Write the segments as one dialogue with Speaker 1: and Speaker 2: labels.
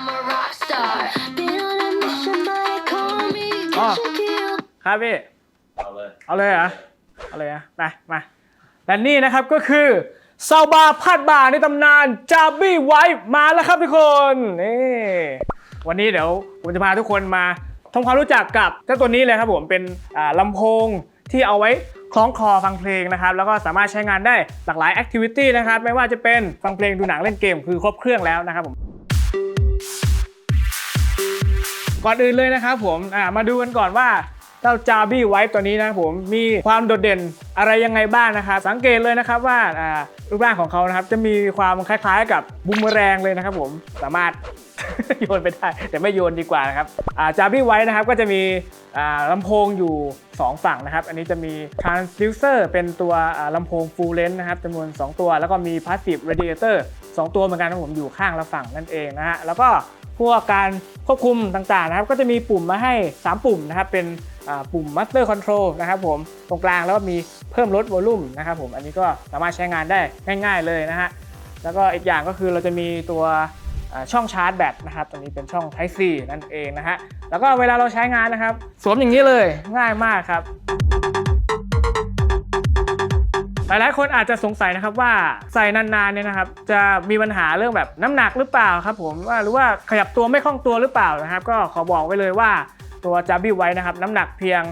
Speaker 1: I'm a rock star. Been on a mission, but they call me
Speaker 2: Ah.
Speaker 1: Kesha Kill.
Speaker 2: ครับพี่
Speaker 3: เอาเลย
Speaker 2: เอาเลยเหรอเอาเลยนะไปมา และนี่นะครับก็คือซาบาพัดบาในตำนานจาบี้ไว้มาแล้วครับทุกคนนี่วันนี้เดี๋ยวผมจะพาทุกคนมาทำความรู้จักกับเจ้าตัวนี้เลยครับผมเป็นอ่าลำโพงที่เอาไว้คล้องคอฟังเพลงนะครับ แล้วก็สามารถใช้งานได้หลากหลายแอคทิวิตี้นะครับ ไม่ว่าจะเป็นฟังเพลงดูหนังเล่นเกมคือครบเครื่องแล้วนะครับผม ก่อนอื่นเลยนะครับผมมาดูกันก่อนว่าเจ้าจาบี้ไวท์ตัวนี้นะผมมีความโดดเด่นอะไรยังไงบ้างนะครับ สังเกตเลยนะครับว่ารูปร่างของเขานะครับ จะมีความคล้ายๆกับบูมเมแรงเลยนะครับผมสามารถโยนไปได้ แต่ไม่โยนดีกว่านะครับจาบี้ไวท์นะครับก็จะมีอ่าลำโพงอยู่ 2 ฝั่งนะครับ อันนี้จะมี transducer เป็นตัวอ่าลำโพง full length นะครับจำนวน 2 ตัว แล้วก็มี passive radiator 2ตัวเหมือนกันนะครับผมอยู่ข้างละฝั่งนั่นเองนะฮะแล้วก็ พวกการควบคุมต่างๆนะครับ ก็จะมีปุ่มมาให้ 3 ปุ่มนะครับ เป็นปุ่ม Master Control นะครับผม ตรงกลางแล้วก็มีเพิ่มลดวอลลุ่มนะครับผม อันนี้ก็สามารถใช้งานได้ง่าย ๆเลยนะฮะ แล้วก็อีกอย่างก็คือเราจะมีตัวช่องชาร์จแบตนะครับตัวนี้เป็นช่อง Type C นั่นเองนะฮะ แล้วก็เวลาเราใช้งานนะครับ สวมอย่างนี้เลยง่ายมากครับ หลายๆ คนอาจจะสงสัยนะครับว่าใส่นานๆเนี่ยนะครับจะมีปัญหาเรื่องแบบน้ำหนักหรือเปล่าครับผมว่าหรือว่าขยับตัวไม่คล่องตัวหรือเปล่านะครับ ก็ขอบอกไว้เลยว่าตัวจับบี้ไว้นะครับน้ำหนักเพียง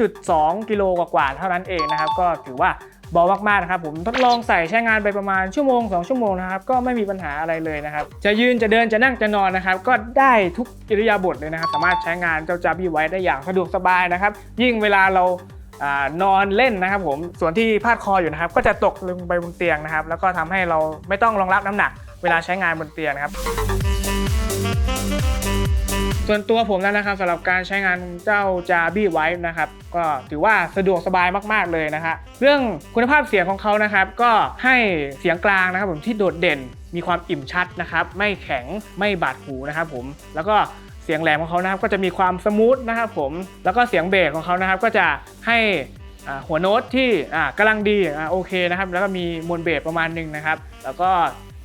Speaker 2: 0.2 กิโลกว่าๆเท่านั้นเองนะครับ ก็ถือว่าเบามากๆนะครับผมทดลองใส่ใช้งานไปประมาณชั่วโมง 2 ชั่วโมงนะครับก็ไม่มีปัญหาอะไรเลยนะครับ จะยืนจะเดินจะนั่งจะนอนนะครับ ก็ได้ทุกอิริยาบถเลยนะครับ สามารถใช้งานเจ้าจับบี้ไว้ได้อย่างสะดวกสบายนะครับ ยิ่งเวลาเรา อนอนเล่นนะครับผมส่วนที่พาดคออยู่นะครับ ก็จะตกลงไปบนเตียงนะครับ แล้วก็ทำให้เราไม่ต้องรองรับน้ำหนัก เวลาใช้งานบนเตียงนะครับ ส่วนตัวผมแล้วนะครับสำหรับการใช้งานเจ้าจาบี้ไว้นะครับ ก็ถือว่าสะดวกสบายมาก ๆเลยนะฮะเรื่องคุณภาพเสียงของเขานะครับ ก็ให้เสียงกลางนะครับผมที่โดดเด่นมีความอิ่มชัดนะครับ ไม่แข็งไม่บาดหูนะครับผมแล้วก็ สียงแหลมของเขานะครับก็จะมีความสมูทนะครับผมแล้วก็เสียงเบสของเขานะครับก็จะให้หัวโน้ตที่อ่ากำลังดีโอเคนะครับแล้วก็มีมวลเบสประมาณหนึ่งนะครับ แล้วก็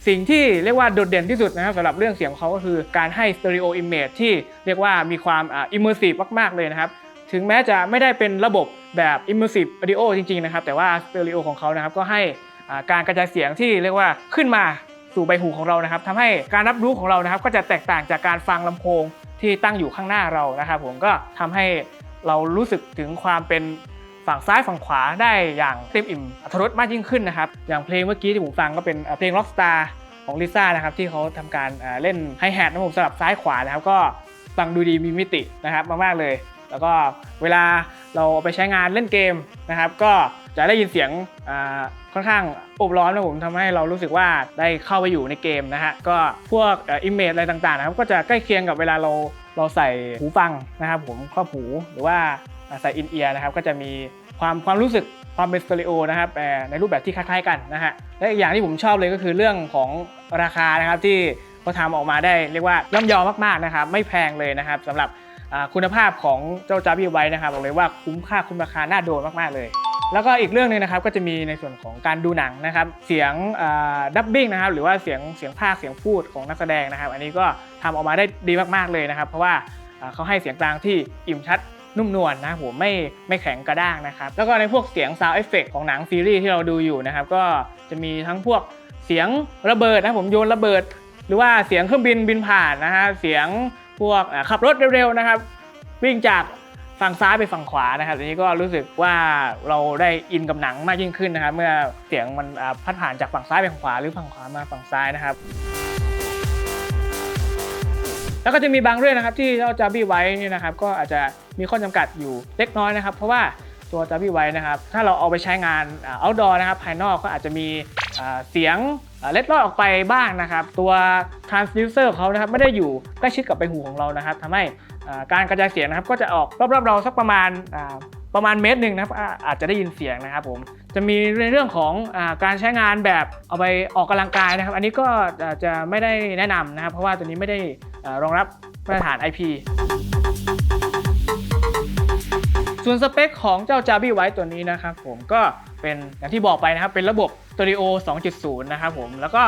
Speaker 2: สิ่งที่เรียกว่าโดดเด่นที่สุดนะครับสำหรับเรื่องเสียงของเขาก็คือการให้ stereo image ที่เรียกว่ามีความอ่า immersive มาก ๆ เลยนะครับ ถึงแม้จะไม่ได้เป็นระบบแบบ immersive audio จริง ๆ นะครับ แต่ว่า stereo ของเขานะครับก็ให้การกระจายเสียงที่เรียกว่าขึ้นมาสู่ใบหูของเรานะครับทำให้การรับรู้ของเรานะครับก็จะแตกต่างจากการฟังลำโพง ที่ตั้งอยู่ข้างหน้าเรานะครับผมก็ทำให้เรารู้สึกถึงความเป็นฝั่งซ้ายฝั่งขวาได้อย่างเต็มอิ่มอรรถรสมากยิ่งขึ้นนะครับ อย่างเพลงเมื่อกี้ที่ผมฟังก็เป็นเพลง Rockstar ของลิซ่านะครับที่เขาทำการเล่นไฮแฮทนะผมสลับซ้ายขวานะครับก็ฟังดูดีมีมิตินะครับมากๆเลย แล้วก็เวลาเราเอาไปใช้งานเล่นเกมนะครับก็จะได้ยินเสียง ค่อนข้างอบร้อนนะผมทำให้เรารู้สึกว่าได้เข้าไปอยู่ในเกมนะฮะก็พวกอิมเมจอะไรต่างๆนะครับก็จะใกล้เคียงกับเวลาเราเราใส่หูฟังนะครับผมครอบหูหรือว่าใส่อินเอียร์นะครับก็จะมีความความรู้สึกความเป็นสเตอริโอนะครับในรูปแบบที่คล้ายๆกันนะฮะและอีกอย่างที่ผมชอบเลยก็คือเรื่องของราคานะครับที่เขาทำออกมาได้เรียกว่าย่อมยอมากๆนะครับไม่แพงเลยนะครับสำหรับคุณภาพของเจ้าจาบี้ไว้นะครับบอกเลยว่าคุ้มค่าคุ้มราคาน่าโดนมากๆเลย แล้วก็อีกเรื่องหนึงนะครับก็จะมีในส่วนของการดูหนังนะครับ เสียงดับบิ้งนะครับหรือว่าเสียงเสียงภาคเสียงพูดของนักแสดงนะครับ อันนี้ก็ทำออกมาได้ดีมากๆเลยนะครับ เพราะว่าเขาให้เสียงกลางที่อิ่มชัดนุ่มนวลนะครับผมไม่ไม่แข็งกระด้างนะครับ แล้วก็ในพวกเสียงซาวเอฟเฟกของหนังซีรีส์ที่เราดูอยู่นะครับ ก็จะมีทั้งพวกเสียงระเบิดนะผมโยนระเบิด หรือว่าเสียงเครื่องบินบินผ่านนะฮะเสียงพวกขับรถเร็วๆนะครับ วิ่งจาก ฝั่งซ้ายไปฝั่งขวานะครับอันนี้ก็รู้สึกว่าเราได้อินกับหนังมากยิ่งขึ้นนะครับ เมื่อเสียงมันพัดผ่านจากฝั่งซ้ายไปฝั่งขวาหรือฝั่งขวามาฝั่งซ้ายนะครับแล้วก็จะมีบางเรื่องนะครับที่เจ้าจาบี้ไว้นี่นะครับก็อาจจะมีข้อจำกัดอยู่เล็กน้อยนะครับ เพราะว่าตัวจาบี้ไว้นะครับ ถ้าเราเอาไปใช้งานอ่า outdoor นะครับ ภายนอกก็อาจจะมีเสียงเล็ดลอดออกไปบ้างนะครับ ตัว transducer ของเขานะครับไม่ได้อยู่ใกล้ชิดกับใบหูของเรานะครับทำให้ การกระจายเสียงนะครับก็จะออกรอบๆเราสักประมาณประมาณเมตรหนึ่งนะครับอาจจะได้ยินเสียงนะครับผมจะมีในเรื่องของอการใช้งานแบบเอาไปออกกำลังกายนะครับ อันนี้ก็จะไม่ได้แนะนำนะครับ เพราะว่าตัวนี้ไม่ได้รองรับมาตรฐาน IP ส่วนสเปคของเจ้า j a b i ไว้ตัวนี้นะครับผมก็เป็นอย่างที่บอกไปนะครับ เป็นระบบ Stereo 2.0 นะครับผมแล้วก็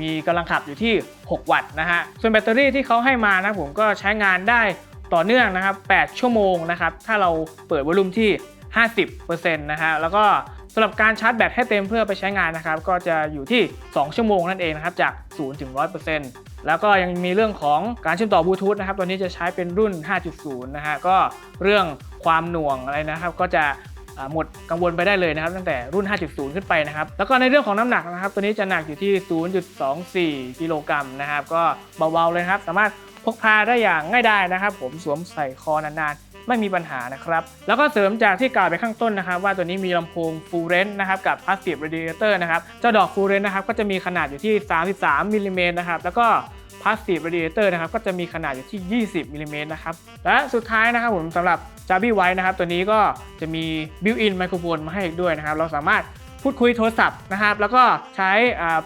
Speaker 2: มีกำลังขับอยู่ที่ 6 วัตต์นะฮะส่วนแบตเตอรี่ที่เขาให้มานะผมก็ใช้งานได้ ต่อเนื่องนะครับ 8 ชั่วโมงนะครับ ถ้าเราเปิดวอลลุ่มที่ 50%นะฮะ แล้วก็สำหรับการชาร์จแบตให้เต็มเพื่อไปใช้งานนะครับ ก็จะอยู่ที่ 2 ชั่วโมงนั่นเองนะครับ จาก 0 ถึง 100%แล้วก็ยังมีเรื่องของการเชื่อมต่อบลูทูธนะครับตัวนี้จะใช้เป็นรุ่น 5.0 นะฮะ ก็เรื่องความหน่วงอะไรนะครับ ก็จะหมดกังวลไปได้เลยนะครับ ตั้งแต่รุ่น 5.0 ขึ้นไปนะครับ แล้วก็ในเรื่องของน้ำหนักนะครับ ตัวนี้จะหนักอยู่ที่ 0.24 กิโลกรัมนะครับ ก็เบาๆเลยครับ สามารถ กพาได้อย่างง่ายดายนะครับ ผมสวมใส่คอนานๆ ไม่มีปัญหานะครับ แล้วก็เสริมจากที่กล่าวไปข้างต้นนะครับ ว่าตัวนี้มีลำโพง Full Range นะครับกับ Passive Radiator นะครับ เจ้าดอก Full Range นะครับก็จะมีขนาดอยู่ที่ 33มิลลิเมตรนะครับแล้วก็ Passive Radiator นะครับก็จะมีขนาดอยู่ที่ 20มิลลิเมตรนะครับและสุดท้ายนะครับผมสำหรับ j a b i White นะครับตัวนี้ก็จะมี Built-in Microphone มาให้อีกด้วยนะครับเราสามารถ พูดคุยโทรศัพท์นะครับ แล้วก็ใช้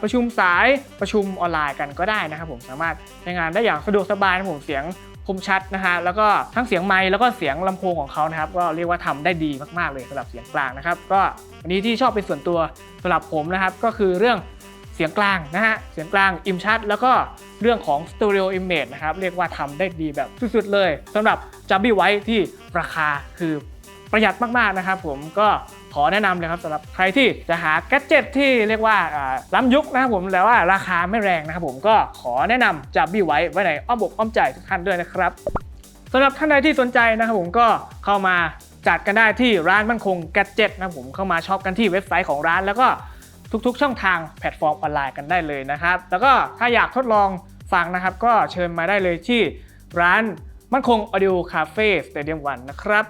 Speaker 2: ประชุมสายประชุมออนไลน์กันก็ได้นะครับ ผมสามารถใช้งานได้อย่างสะดวกสบายนะผมเสียงคมชัดนะฮะแล้วก็ทั้งเสียงไมค์แล้วก็เสียงลำโพงของเขานะครับ ก็เรียกว่าทำได้ดีมากๆเลยสำหรับเสียงกลางนะครับ ก็อันนี้ที่ชอบเป็นส่วนตัวสำหรับผมนะครับ ก็คือเรื่องเสียงกลางนะฮะเสียงกลางอิมชัด แล้วก็เรื่องของ Stereo Image นะครับเรียกว่าทำได้ดีแบบสุดๆเลยสำหรับ j u b b y White ที่ราคาคือประหยัดมากๆนะครับ ผมก็ ขอแนะนำเลยครับสำหรับใครที่จะหาแกดเจิตที่เรียกว่าล้ำยุคนะครับผมแต่ว่าราคาไม่แรงนะครับผมก็ขอแนะนำ j u b b y White ไว้ในอ้อมอกอ้อมใจทุกท่านด้วยนะครับสำหรับท่านใดที่สนใจนะครับผมก็เข้ามาจัดกันได้ที่ร้านมั่นคงแกดเจิตนะครับผมเข้ามาช็อปกันที่เว็บไซต์ของร้าน แล้วก็ทุกๆ ช่องทางแพลตฟอร์มออนไลน์กันได้เลยนะครับ แล้วก็ถ้าอยากทดลองฟังนะครับ ก็เชิญมาได้เลยที่ร้านมั่นคง Audio Cafe Stadium 1นะครับ